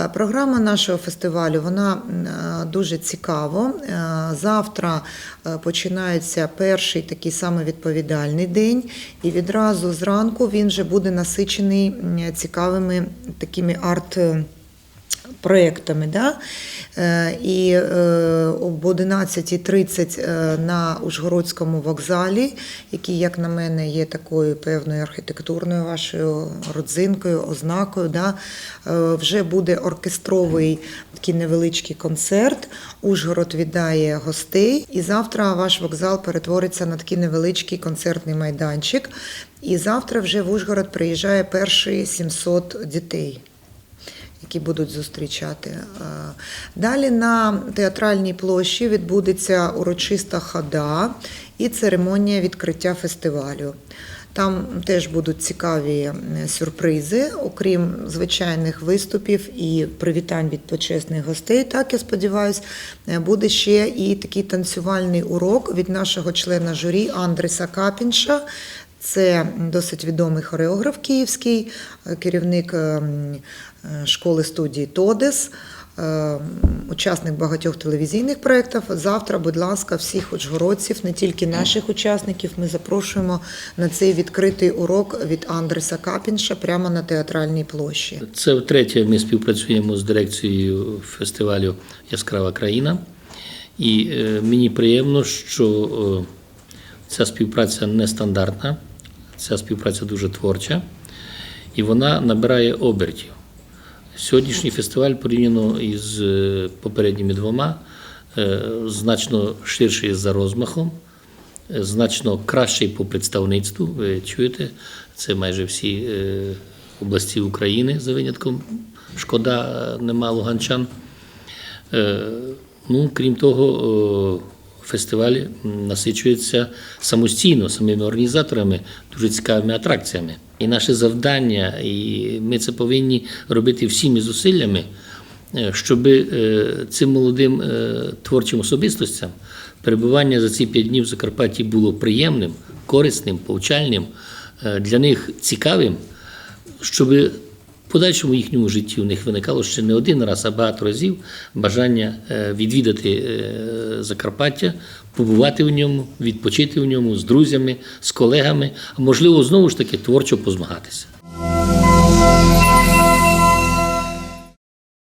Е, Програма нашого фестивалю вона е, дуже цікава. Е, Завтра починається перший такий самий відповідальний день, і відразу зранку він вже буде насичений цікавими такими арт. Проєктами. Да? Е, І е, об 11.30 е, на Ужгородському вокзалі, який, як на мене, є такою певною архітектурною вашою родзинкою, ознакою, да? вже буде оркестровий такий невеличкий концерт. Ужгород віддає гостей. І завтра ваш вокзал перетвориться на такий невеличкий концертний майданчик. І завтра вже в Ужгород приїжджає перші 700 дітей які будуть зустрічати. Е, Далі на театральній площі відбудеться урочиста хода і церемонія відкриття фестивалю. Там теж будуть цікаві е, сюрпризи, окрім звичайних виступів і привітань від почесних гостей. Так я сподіваюся, буде ще і такий танцювальний урок від нашого члена журі Андреса Капінша. Це досить відомий хореограф київський, е, керівник ем, е, школи студії Тодес, е, учасник багатьох телевізійних проєктів. Завтра, будь ласка, всіх учгородців, не тільки наших учасників, ми запрошуємо на цей відкритий урок від Андреса Капінша прямо на театральній площі. Це втретє ми співпрацюємо з дирекцією фестивалю Яскрава країна. І мені приємно, що ця співпраця нестандартна, ця співпраця дуже творча, і вона набирає обертів. Сьогоднішній фестиваль порівняно із е, попередніми двома е, значно ширший за розмахом, е, значно кращий по представництву. Ви чуєте, це майже всі області України за винятком. Шкода, нема луганчан. Ну, крім того, фестиваль насичується самостійно, самими організаторами, дуже цікавими атракціями. І наше завдання, і ми це повинні робити всіми зусиллями, е, щоб цим молодим е, творчим особистостям перебування за ці п'ять днів в Закарпатті було приємним, корисним, повчальним, е, для них цікавим, щоб подальшому їхньому житті у них виникало ще не один раз, а багато разів бажання е, відвідати е, Закарпаття, побувати в ньому, відпочити в ньому з друзями, з колегами, а можливо, знову ж таки творчо позмагатися.